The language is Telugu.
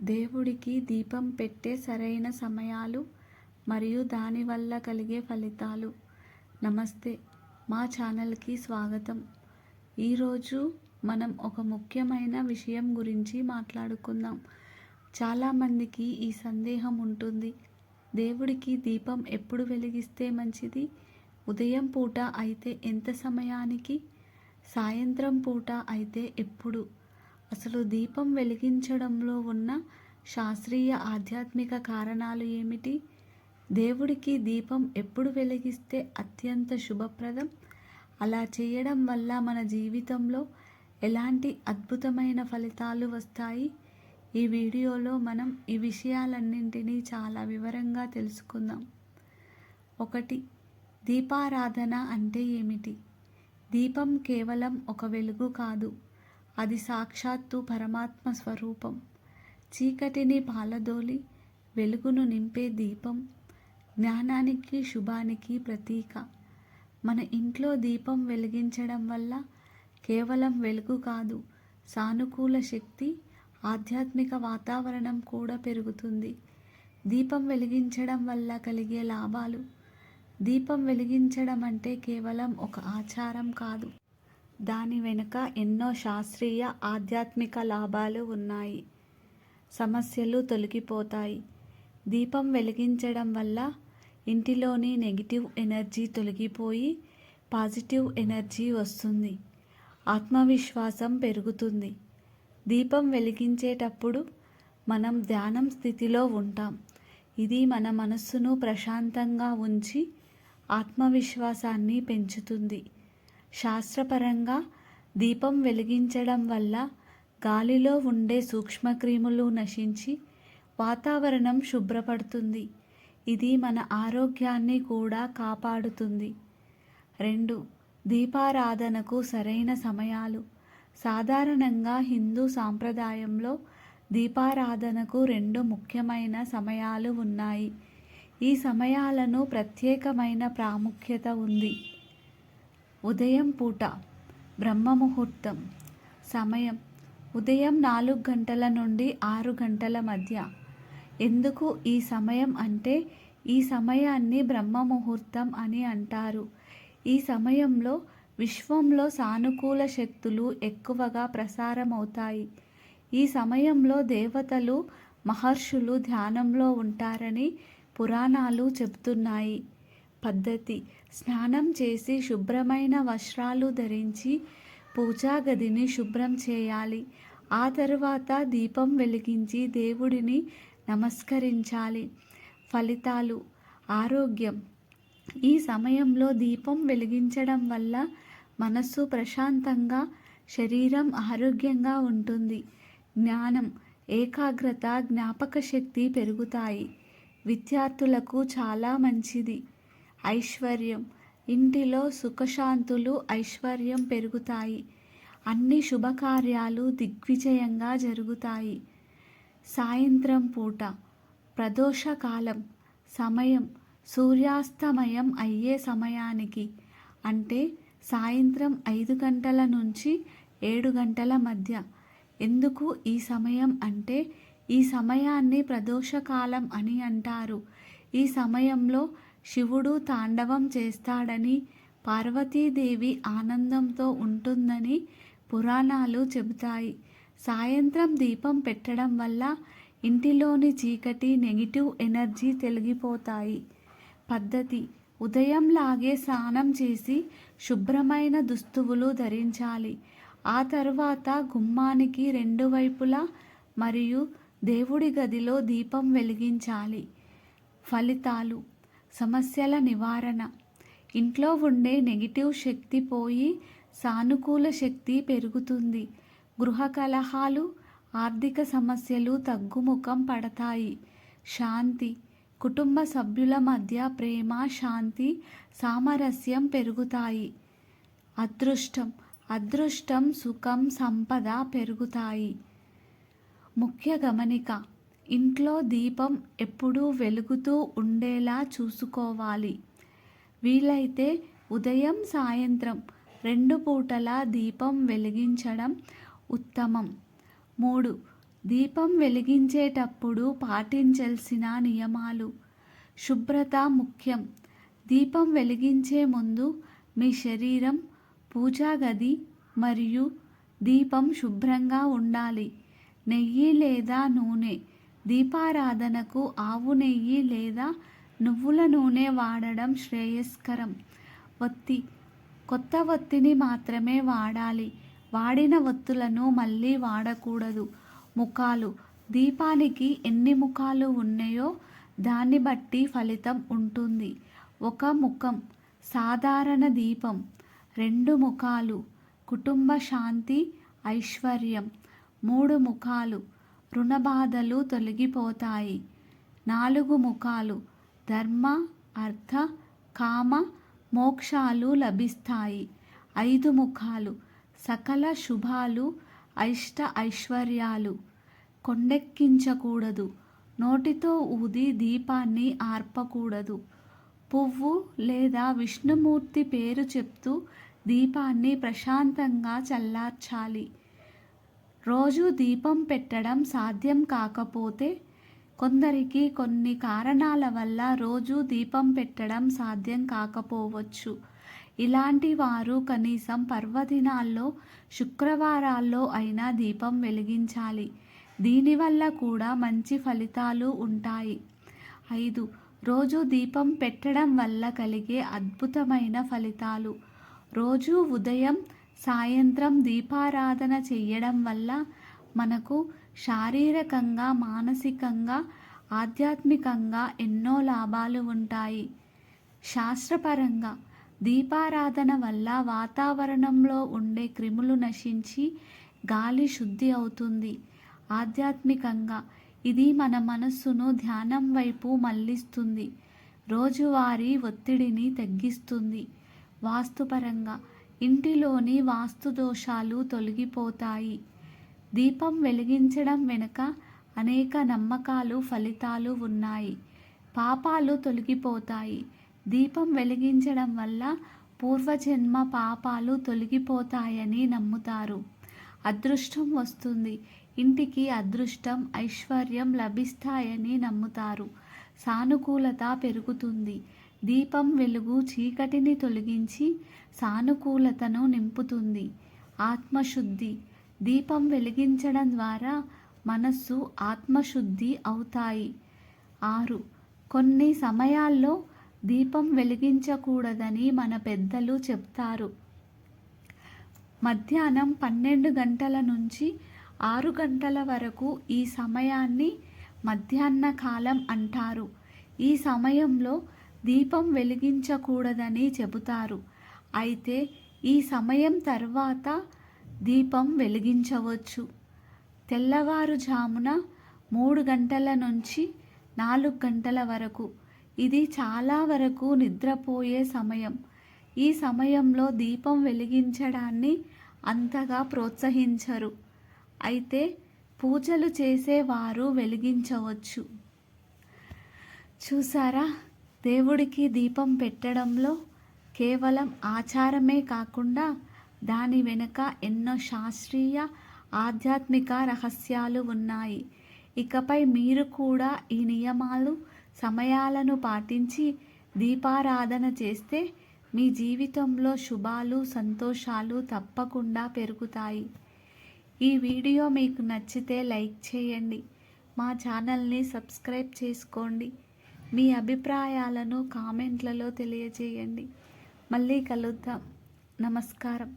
దేవుడికి దీపం పెట్టే సరైన సమయాలు మరియు దానివల్ల కలిగే ఫలితాలు. నమస్తే మా ఛానల్కి స్వాగతం. ఈరోజు మనం ఒక ముఖ్యమైన విషయం గురించి మాట్లాడుకుందాం. చాలామందికి ఈ సందేహం ఉంటుంది. దేవుడికి దీపం ఎప్పుడు వెలిగిస్తే మంచిది? ఉదయం పూట అయితే ఎంత సమయానికి? సాయంత్రం పూట అయితే ఎప్పుడు? అసలు దీపం వెలిగించడంలో ఉన్న శాస్త్రీయ ఆధ్యాత్మిక కారణాలు ఏమిటి? దేవుడికి దీపం ఎప్పుడు వెలిగిస్తే అత్యంత శుభప్రదం? అలా చేయడం వల్ల మన జీవితంలో ఎలాంటి అద్భుతమైన ఫలితాలు వస్తాయి? ఈ వీడియోలో మనం ఈ విషయాలన్నింటినీ చాలా వివరంగా తెలుసుకుందాం. ఒకటి దీపారాధన అంటే ఏమిటి? దీపం కేవలం ఒక వెలుగు కాదు. అది సాక్షాత్తు పరమాత్మ స్వరూపం. చీకటిని పాలదోలి వెలుగును నింపే దీపం జ్ఞానానికి శుభానికి ప్రతీక. మన ఇంట్లో దీపం వెలిగించడం వల్ల కేవలం వెలుగు కాదు సానుకూల శక్తి ఆధ్యాత్మిక వాతావరణం కూడా పెరుగుతుంది. దీపం వెలిగించడం వల్ల కలిగే లాభాలు. దీపం వెలిగించడం అంటే కేవలం ఒక ఆచారం కాదు. దాని వెనుక ఎన్నో శాస్త్రీయ ఆధ్యాత్మిక లాభాలు ఉన్నాయి. సమస్యలు తొలగిపోతాయి. దీపం వెలిగించడం వల్ల ఇంటిలోని నెగిటివ్ ఎనర్జీ తొలగిపోయి పాజిటివ్ ఎనర్జీ వస్తుంది. ఆత్మవిశ్వాసం పెరుగుతుంది. దీపం వెలిగించేటప్పుడు మనం ధ్యానం స్థితిలో ఉంటాం. ఇది మన మనస్సును ప్రశాంతంగా ఉంచి ఆత్మవిశ్వాసాన్ని పెంచుతుంది. శాస్త్రపరంగా దీపం వెలిగించడం వల్ల గాలిలో ఉండే సూక్ష్మక్రిములు నశించి వాతావరణం శుభ్రపడుతుంది. ఇది మన ఆరోగ్యాన్ని కూడా కాపాడుతుంది. రెండు దీపారాధనకు సరైన సమయాలు. సాధారణంగా హిందూ సాంప్రదాయంలో దీపారాధనకు రెండు ముఖ్యమైన సమయాలు ఉన్నాయి. ఈ సమయాలను ప్రత్యేకమైన ప్రాముఖ్యత ఉంది. ఉదయం పూట బ్రహ్మముహూర్తం సమయం ఉదయం నాలుగు గంటల నుండి ఆరు గంటల మధ్య. ఎందుకు ఈ సమయం అంటే ఈ సమయాన్ని బ్రహ్మముహూర్తం అని అంటారు. ఈ సమయంలో విశ్వంలో సానుకూల శక్తులు ఎక్కువగా ప్రసారమవుతాయి. ఈ సమయంలో దేవతలు మహర్షులు ధ్యానంలో ఉంటారని పురాణాలు చెబుతున్నాయి పద్ధతి స్నానం చేసి శుభ్రమైన వస్త్రాలు ధరించి పూజా గదిని శుభ్రం చేయాలి. ఆ తరువాత దీపం వెలిగించి దేవుడిని నమస్కరించాలి. ఫలితాలు. ఆరోగ్యం. ఈ సమయంలో దీపం వెలిగించడం వల్ల మనస్సు ప్రశాంతంగా శరీరం ఆరోగ్యంగా ఉంటుంది. జ్ఞానం ఏకాగ్రత జ్ఞాపక శక్తి పెరుగుతాయి. విద్యార్థులకు చాలా మంచిది. ఐశ్వర్యం. ఇంటిలో సుఖశాంతులు ఐశ్వర్యం పెరుగుతాయి. అన్ని శుభకార్యాలు దిగ్విజయంగా జరుగుతాయి. సాయంత్రం పూట ప్రదోషకాలం సమయం సూర్యాస్తమయం అయ్యే సమయానికి అంటే సాయంత్రం ఐదు గంటల నుంచి ఏడు గంటల మధ్య. ఎందుకు ఈ సమయం అంటే ఈ సమయాన్ని ప్రదోషకాలం అని అంటారు. ఈ సమయంలో శివుడు తాండవం చేస్తాడని పార్వతీదేవి ఆనందంతో ఉంటుందని పురాణాలు చెబుతాయి. సాయంత్రం దీపం పెట్టడం వల్ల ఇంటిలోని చీకటి నెగిటివ్ ఎనర్జీ తొలగిపోతాయి. పద్ధతి. ఉదయం లాగే స్నానం చేసి శుభ్రమైన దుస్తువులు ధరించాలి. ఆ తర్వాత గుమ్మానికి రెండు వైపులా మరియు దేవుడి గదిలో దీపం వెలిగించాలి. ఫలితాలు. సమస్యల నివారణ. ఇంట్లో ఉండే నెగిటివ్ శక్తి పోయి సానుకూల శక్తి పెరుగుతుంది. గృహ కలహాలు ఆర్థిక సమస్యలు తగ్గుముఖం పడతాయి. శాంతి. కుటుంబ సభ్యుల మధ్య ప్రేమ శాంతి సామరస్యం పెరుగుతాయి. అదృష్టం. అదృష్టం సుఖం సంపద పెరుగుతాయి. ముఖ్య గమనిక. ఇంట్లో దీపం ఎప్పుడూ వెలుగుతూ ఉండేలా చూసుకోవాలి. వీలైతే ఉదయం సాయంత్రం రెండు పూటలా దీపం వెలిగించడం ఉత్తమం. మూడు దీపం వెలిగించేటప్పుడు పాటించాల్సిన నియమాలు. శుభ్రత ముఖ్యం. దీపం వెలిగించే ముందు మీ శరీరం పూజా గది మరియు దీపం శుభ్రంగా ఉండాలి. నెయ్యి లేదా నూనె దీపారాధనకు ఆవు నెయ్యి లేదా నువ్వుల నూనె వాడడం శ్రేయస్కరం. ఒత్తి కొత్త ఒత్తిని మాత్రమే వాడాలి. వాడిన ఒత్తులను మళ్ళీ వాడకూడదు. ముఖాలు దీపానికి ఎన్ని ముఖాలు ఉన్నాయో దాన్ని బట్టి ఫలితం ఉంటుంది. ఒక ముఖం సాధారణ దీపం రెండు ముఖాలు కుటుంబ శాంతి ఐశ్వర్యం మూడు ముఖాలు రుణబాధలు తొలగిపోతాయి. నాలుగు ముఖాలు ధర్మ అర్థ కామ మోక్షాలు లభిస్తాయి. ఐదు ముఖాలు సకల శుభాలు అయిష్ట ఐశ్వర్యాలు. కొండెక్కించకూడదు. నోటితో ఊది దీపాన్ని ఆర్పకూడదు. పువ్వు లేదా విష్ణుమూర్తి పేరు చెప్తూ దీపాన్ని ప్రశాంతంగా చల్లార్చాలి. రోజు దీపం పెట్టడం సాధ్యం కాకపోతే కొందరికి కొన్ని కారణాల వల్ల రోజు దీపం పెట్టడం సాధ్యం కాకపోవచ్చు. ఇలాంటి వారు కనీసం పర్వదినాల్లో శుక్రవారాల్లో అయినా దీపం వెలిగించాలి. దీనివల్ల కూడా మంచి ఫలితాలు ఉంటాయి. ఐదు. రోజు దీపం పెట్టడం వల్ల కలిగే అద్భుతమైన ఫలితాలు. రోజు ఉదయం సాయంత్రం దీపారాధన చేయడం వల్ల మనకు శారీరకంగా మానసికంగా ఆధ్యాత్మికంగా ఎన్నో లాభాలు ఉంటాయి. శాస్త్రపరంగా దీపారాధన వల్ల వాతావరణంలో ఉండే క్రిములు నశించి గాలి శుద్ధి అవుతుంది. ఆధ్యాత్మికంగా ఇది మన మనస్సును ధ్యానం వైపు మళ్ళిస్తుంది. రోజువారీ ఒత్తిడిని తగ్గిస్తుంది. వాస్తుపరంగా ఇంటిలోని వాస్తు దోషాలు తొలగిపోతాయి. దీపం వెలిగించడం వెనుక అనేక నమ్మకాలు ఫలితాలు ఉన్నాయి. పాపాలు తొలగిపోతాయి. దీపం వెలిగించడం వల్ల పూర్వజన్మ పాపాలు తొలగిపోతాయని నమ్ముతారు. అదృష్టం వస్తుంది. ఇంటికి అదృష్టం ఐశ్వర్యం లభిస్తాయని నమ్ముతారు. సానుకూలత పెరుగుతుంది. దీపం వెలుగు చీకటిని తొలగించి సానుకూలతను నింపుతుంది. ఆత్మశుద్ధి. దీపం వెలిగించడం ద్వారా మనస్సు ఆత్మశుద్ధి అవుతాయి. ఆరు. కొన్ని సమయాల్లో దీపం వెలిగించకూడదని మన పెద్దలు చెప్తారు. మధ్యాహ్నం పన్నెండు గంటల నుంచి ఆరు గంటల వరకు ఈ సమయాన్ని మధ్యాహ్న కాలం అంటారు. ఈ సమయంలో దీపం వెలిగించకూడదని చెబుతారు. అయితే ఈ సమయం తర్వాత దీపం వెలిగించవచ్చు. తెల్లవారుజామున మూడు గంటల నుంచి నాలుగు గంటల వరకు. ఇది చాలా వరకు నిద్రపోయే సమయం. ఈ సమయంలో దీపం వెలిగించడాన్ని అంతగా ప్రోత్సహించరు. అయితే పూజలు చేసేవారు వెలిగించవచ్చు. చూసారా? దేవుడికి దీపం పెట్టడంలో కేవలం ఆచారమే కాకుండా దాని వెనుక ఎన్నో శాస్త్రీయ ఆధ్యాత్మిక రహస్యాలు ఉన్నాయి. ఇకపై మీరు కూడా ఈ నియమాలు సమయాలను పాటించి దీపారాధన చేస్తే మీ జీవితంలో శుభాలు సంతోషాలు తప్పకుండా పెరుగుతాయి. ఈ వీడియో మీకు నచ్చితే లైక్ చేయండి. మా ఛానల్ని సబ్స్క్రైబ్ చేసుకోండి. మీ అభిప్రాయాలను కామెంట్లలో తెలియజేయండి. మళ్ళీ కలుద్దాం. నమస్కారం.